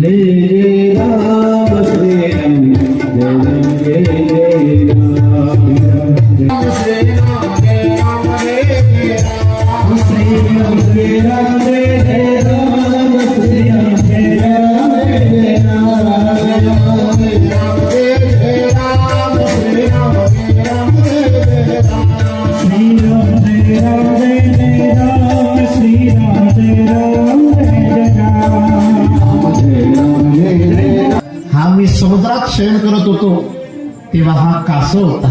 जय समुद्रात शयन करत होतो तेव्हा हा कासव होता.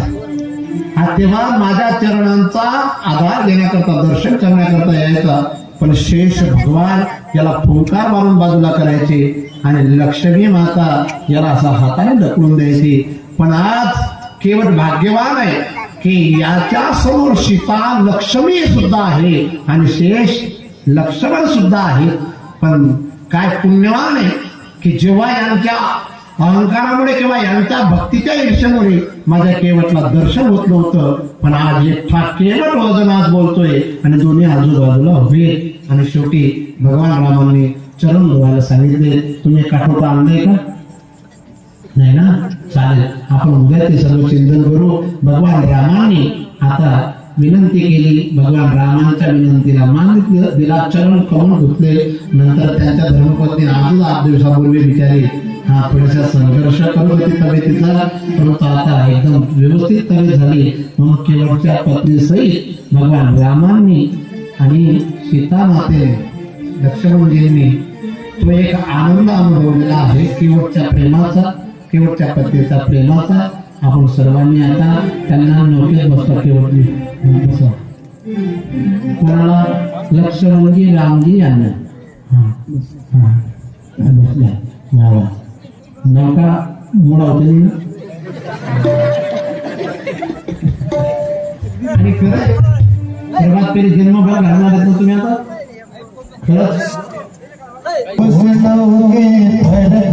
हा तेव्हा माझ्या चरणांचा आधार देण्याकरता दर्शन करण्याकरता यायचा. पण शेष भगवान याला फुंकार मारून बाजूला करायचे आणि लक्ष्मी माता याला असा हाताने ढकलून द्यायची. पण आज केवळ भाग्यवान आहे की याच्या समोर सीता लक्ष्मी सुद्धा आहे आणि शेष लक्ष्मण सुद्धा आहे. पण काय पुण्यवान आहे की जेव्हा यांच्या अहंकारामुळे किंवा यांच्या भक्तीच्या ईर्षेमुळे माझ्या केवटला दर्शन होत नव्हतं. पण आज एकटा केवट वजनात बोलतोय आणि दोन्ही आजूबाजूला उभे आणि शेवटी भगवान रामांनी चरण धुवायला सांगितले. तुम्ही काठोटा आणलंय का? नाही ना? चालेल. आपण उद्या ते सर्व चिंतन करू. भगवान रामांनी आता विनंती केली. भगवान रामांच्या विनंतीला मान दिला. चरण कमून धुतले नंतर त्यांच्या धर्मपत्नी आजच आठ दिवसापूर्वी बिचारी हा थोडासा संघर्ष करून होती तब्येतीचा परंतु आता एकदम व्यवस्थित तब्येत झाली. म्हणून केवळच्या पत्नी सहित भगवान रामांनी आणि सीता मातेने लक्ष्मणजींनी तो एक आनंद अनुभवलेला आहे. केवटच्या प्रेमाचा केवटच्या पत्नीचा प्रेमाचा. आपण सर्वांनी आता त्यांना नोकरीत बसतो. केवटनी बसा कोणाला लक्ष्मणजी रामजी यांना? हा, बसल्या. वा. नौका मोडा होते. आणि खरं सर्वात पहिले जन्मभर घालणार आहेत ना तुम्ही आता? खरंच? सनोगे भरत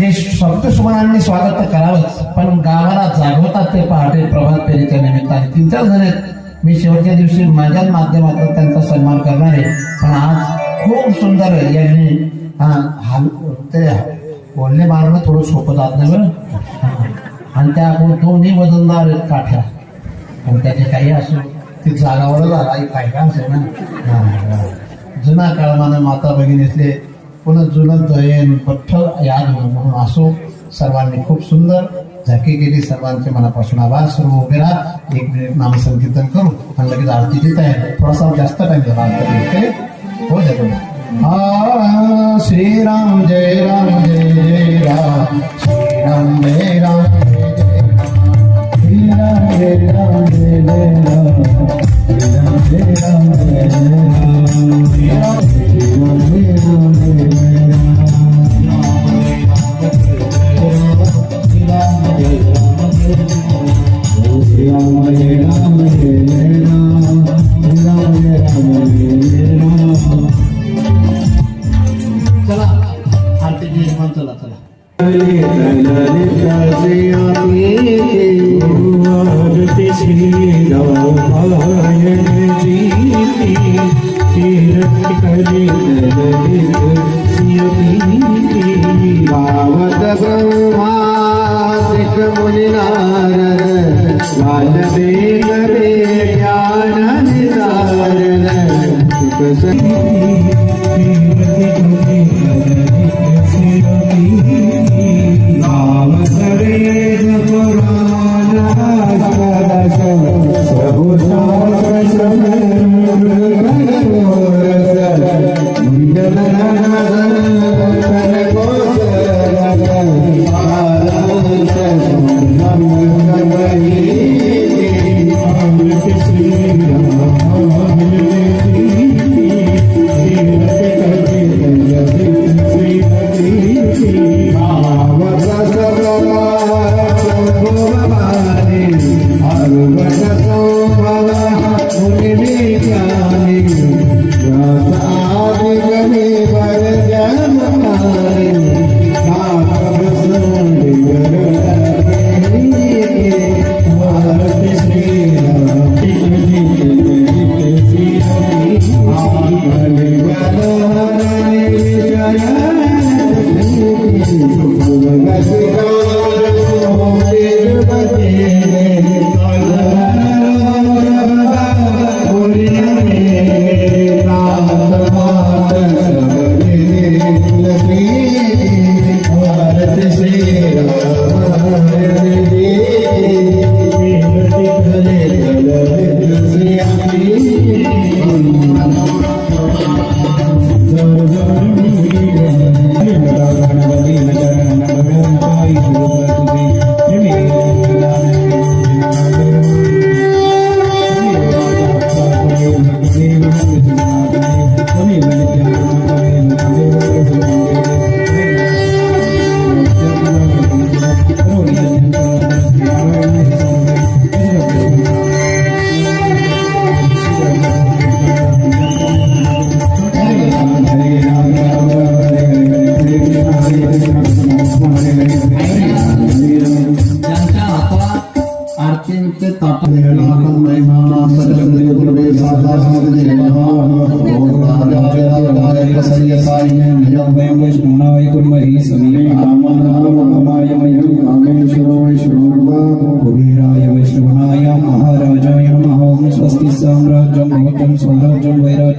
म्हणजे शब्द सुमनांनी स्वागत तर करावंच पण गावाला जागवतात ते पहाटे प्रभात फेरीच्या निमित्ताने. तीन चार जण आहेत. मी शेवटच्या दिवशी माझ्याच माध्यमातून त्यांचा सन्मान करणार आहे. पण आज खूप सुंदर आहे. यांनी हा हाल ते बोलणे मारणं थोडं सोपं जात नाही बरं. आणि त्या आपण दोन्ही वजनदार आहेत काठ्या. पण त्याचे काही असो ती जागावरच आला काही काय असेल ना. हा, हा. जुना काळमानं माता भगिनीतले पुन्हा जुनं दयन पठ्ठ याद होणं म्हणून असो. सर्वांनी खूप सुंदर झाकी केली सर्वांचे मनापासून आभार. सर्व उभे राहा. एक मिनिट नामसंकीर्तन करू आणि लगेच आरतीची तयारी थोडासा जास्त टाइम झाला आरती हो जातो हा श्रीराम जय राम. You.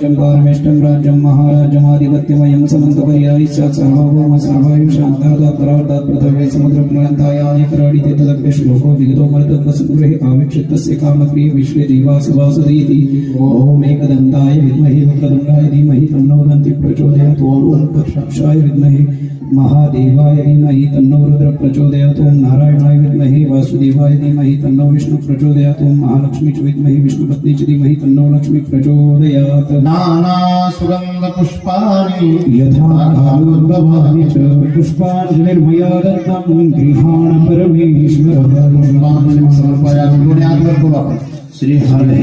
स्वराज्यं वैराज्यं पारमेष्टं राज्यं महाराजमाधिपत्यमयं समन्तपर्यायश्च सर्वभौम सर्वायु शान्तादाता उत्तरार्धात् पृथ्वी समुद्रपर्यन्तायानि कराडिते तदप्य श्लोको विगतो मर्दत्वसुगृहे आविक्षितस्य कामक्रिय विश्वे देवासुवासुदीति ॐ एकदन्ताय विद्महे वक्रतुण्डाय धीमहि तन्नो दन्ति प्रचोदयात् ॐ तक्षाय विद्महे महादेवाय धीमहि तन्नो रुद्र प्रचोदयात् ॐ नारायणाय विद्महे वासुदेवाय धीमहि तन्नो विष्णु प्रचोदयात् ॐ महालक्ष्मी च विद्महे विष्णुपत्नी च धीमहि तन्नो लक्ष्मी प्रचोदयात्। नाना सुगंध पुष्पाणि यथा कालोद्भवानि च पुष्पाञ्जलिर्मया दत्तं गृहाण परमेश्वर समर्पयामि. कोणी आगमन करू आपण श्री हरे